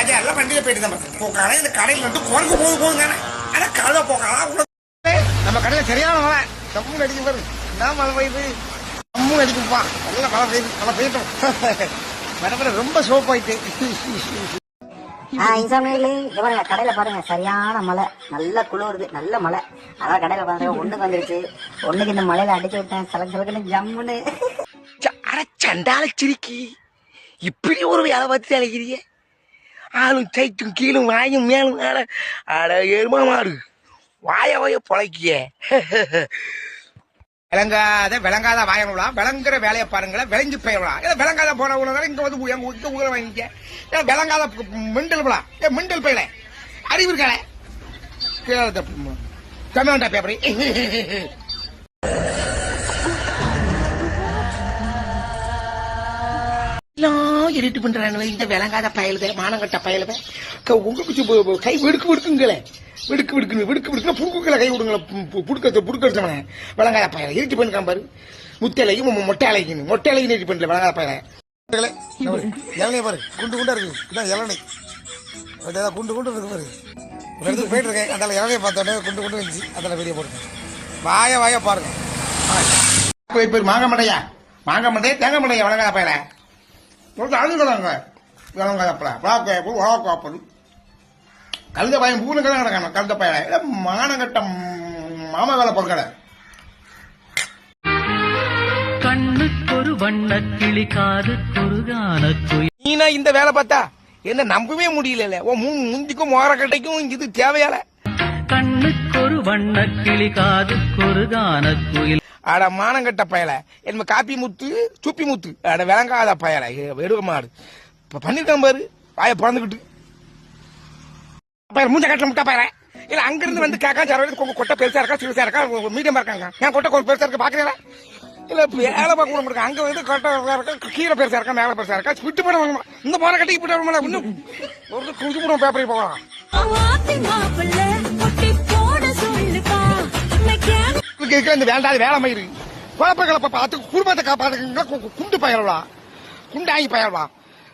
ராஜா எல்லாம் வண்டியில போயிட்டு தான் போக்கான இந்த கடையில் வந்து குறைக்கு போக போகுங்க ஆனா கழுத போக்கலாம் நம்ம கடையில சரியான மழை. சம்மு அடிக்க பாரு. என்ன மழை பெய்யுது? சம்மு அடிக்குப்பா நல்ல மழை பெய்யுது. மழை பெய்யட்டும். மேடம் ரொம்ப சோப் ஆயிட்டு. ஆ இன்சாமியில் பாருங்க கடையில பாருங்க சரியான மழை. நல்ல குளிருது நல்ல மழை. அதான் கடையில பாருங்க ஒண்ணுக்கு வந்துருச்சு. ஒண்ணுக்கு இந்த மழையில அடிச்சு விட்டேன். சலக்கு சலக்குன்னு ஜம்முன்னு. அட சண்டால சிரிக்கி. இப்படி ஒரு வேலை பார்த்து அழைக்கிறீங்க? ஆளும் சைத்தும் கீழும் வாயும் மேலும் மேலே அட எருமா மாறு வாய வாய பொழைக்கிய. விளங்காத விளங்காத வாயலாம் விளங்குற வேலையை பாருங்களேன் விளைஞ்சு போயிடலாம். ஏதோ விளங்காத போன உலகம் இங்க வந்து எங்க இங்க ஊரை வாங்கிக்க? ஏன் விளங்காத மிண்டல் போலாம். ஏன் மிண்டல் போயில அறிவு இருக்காளே தமிழ்நாட்டா பேப்பரி. இருட்டு பண்றாங்களே இந்த விளங்காத பயலுத மானங்கட்ட பயலுத உங்க குச்சி கை விடுக்கு விடுக்குங்களே. விடுக்கு விடுக்கு விடுக்கு விடுக்கு புடுக்குல கை விடுங்களே. புடுக்க புடுக்கடிச்சவனே விளங்காத பயல இருட்டு பண்ணிருக்கான் பாரு. முத்தலையும் மொட்டை அலைக்குன்னு மொட்டை அலைக்குன்னு இருட்டு பண்ணல விளங்காத பயல. இளநீ பாரு குண்டு குண்டா இருக்கு இதான் இளநீ. குண்டு குண்டு இருக்கு பாரு. ஒரு இடத்துக்கு போயிட்டு இருக்கேன் அதில் இளநியை பார்த்தோன்னே குண்டு குண்டு இருந்துச்சு. அதில் வீடியோ போடுங்க வாய வாய பாருங்க. போய் மாங்க மண்டையா? மாங்க மண்டையா? தேங்க மண்டையா வழங்காத பையல? ஒரு அழுகுறாங்க. விளங்காத பழ விளாக்க உழவாக்கப்பது கழுத பையன் பூனு கடை கிடக்கணும் கழுத பையல மானகட்ட மாமா வேலை பொருட்களை கண்ணுக்கொரு வண்ணக் கிளி காதுக்கொரு கானக்குயில் நீனா இந்த வேலை பார்த்தா? என்ன நம்பவே முடியல உன் மூ- முந்திக்கும் மோரக்கட்டைக்கும் இது தேவையால. கண்ணுக்கொரு வண்ணக் கிளி காதுக்கொரு கானக்குயில் அட மானங்கட்ட பயல. என்ன காப்பி முத்து சுப்பி முத்து. அட விளங்காத பயல. வெடுவ மாடு. இப்போ பண்ணிருக்கான் பாரு. வாய பிறந்துக்கிட்டு பயல மூஞ்ச கட்ட முட்டா பயல. இல்ல அங்க இருந்து வந்து கேக்கா சார் கொ- கொட்டை பெருசா இருக்கா சிறுசா இருக்கா மீடியமா இருக்காங்க என் கொட்டை கொஞ்சம் பெருசா இருக்கு பாக்குறீங்களா இல்ல வேலை பார்க்க கூட இருக்கு அங்க வந்து கொட்டை இருக்கா கீழே பெருசா இருக்கா மேல பெருசா இருக்கா விட்டு போட வாங்க இந்த போன கட்டிக்கு போட்டு வரணும் இன்னும் ஒரு குஞ்சு கூட பேப்பரை போகலாம். வாத்தி இருக்கிற இந்த வேண்டாத வேலை மயிறு குழப்ப கிளப்ப பார்த்து குடும்பத்தை காப்பாத்துங்க குண்டு பயிரவா குண்டாங்கி பயிரவா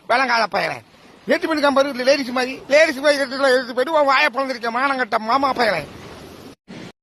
வேளங்கால பயல. எட்டு மணிக்கு கம்பரு லேடிஸ் மாதிரி லேடிஸ் மாதிரி எடுத்து போயிட்டு உன் வாயை பிறந்திருக்க மானங்கட்ட மாமா பயிரை